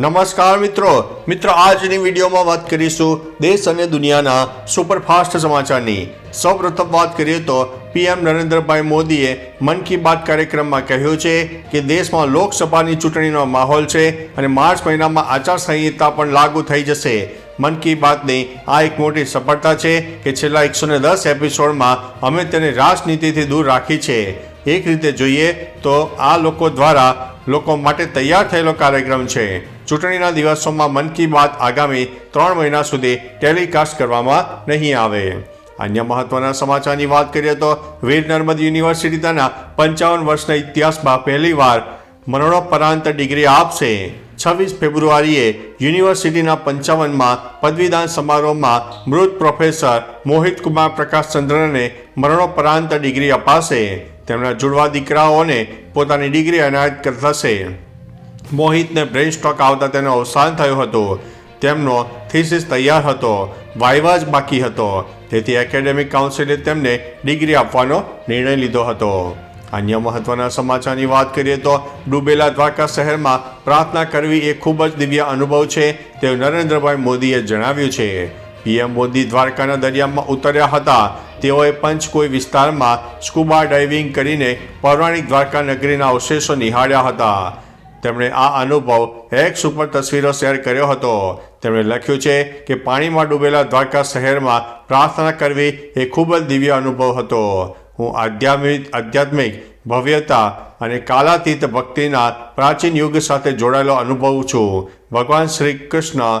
નમસ્કાર મિત્રો. મિત્રો, આજની વિડીયોમાં વાત કરીશું દેશ અને દુનિયાના સુપરફાસ્ટ સમાચારની. સૌપ્રથમ વાત કરીએ તો પીએમ નરેન્દ્રભાઈ મોદીએ મન કી બાત કાર્યક્રમમાં કહ્યું છે કે દેશમાં લોકસભાની ચૂંટણીનો માહોલ છે અને માર્ચ મહિનામાં આચારસંહિતા પણ લાગુ થઈ જશે. મન કી બાતની આ એક મોટી સફળતા છે કે છેલ્લા એકસો ને દસ એપિસોડમાં અમે તેને રાજનીતિથી દૂર રાખી છે. એક રીતે જોઈએ તો આ લોકો દ્વારા લોકો માટે તૈયાર થયેલો કાર્યક્રમ છે. ચૂંટણીના દિવસોમાં મન કી બાત આગામી ત્રણ મહિના સુધી ટેલિકાસ્ટ કરવામાં નહીં આવે. અન્ય મહત્વના સમાચારની વાત કરીએ તો વીર નર્મદ યુનિવર્સિટીના પંચાવન વર્ષના ઇતિહાસમાં પહેલીવાર મરણોપરાંત ડિગ્રી આપશે. છવ્વીસ ફેબ્રુઆરીએ યુનિવર્સિટીના પંચાવનમાં પદવીદાન સમારોહમાં મૃત પ્રોફેસર મોહિત કુમાર પ્રકાશચંદ્રને મરણોપરાંત ડિગ્રી અપાશે. તેમના જુડવા દીકરાઓને પોતાની ડિગ્રી એનાયત થશે. મોહિતને બ્રેન સ્ટ્રોક આવતા તેનું અવસાન થયું હતું. તેમનો થીસીસ તૈયાર હતો. વાઇવા જ બાકી હતો. તેથી એકેડેમિક કાઉન્સિલે તેમને ડિગ્રી આપવાનો નિર્ણય લીધો હતો. અન્ય મહત્વના સમાચારની વાત કરીએ તો ડૂબેલા દ્વારકા શહેરમાં પ્રાર્થના કરવી એ ખૂબ જ દિવ્ય અનુભવ છે, તેવું નરેન્દ્રભાઈ મોદીએ જણાવ્યું છે. પીએમ મોદી દ્વારકાના દરિયામાં ઉતર્યા હતા. તેઓએ પંચકોઈ વિસ્તારમાં સ્કુબા ડાઇવિંગ કરીને પૌરાણિક દ્વારકા નગરીના અવશેષો નિહાળ્યા હતા. તેમણે આ અનુભવ એક્સ ઉપર તસવીરો શેર કર્યો હતો. તેમણે લખ્યું છે કે પાણીમાં ડૂબેલા દ્વારકા શહેરમાં પ્રાર્થના કરવી એ ખૂબ જ દિવ્ય અનુભવ હતો. હું આધ્યાત્મિક આધ્યાત્મિક, ભવ્યતા અને કાલાતીત ભક્તિના પ્રાચીન યુગ સાથે જોડાયેલો અનુભવું છું. ભગવાન શ્રી કૃષ્ણ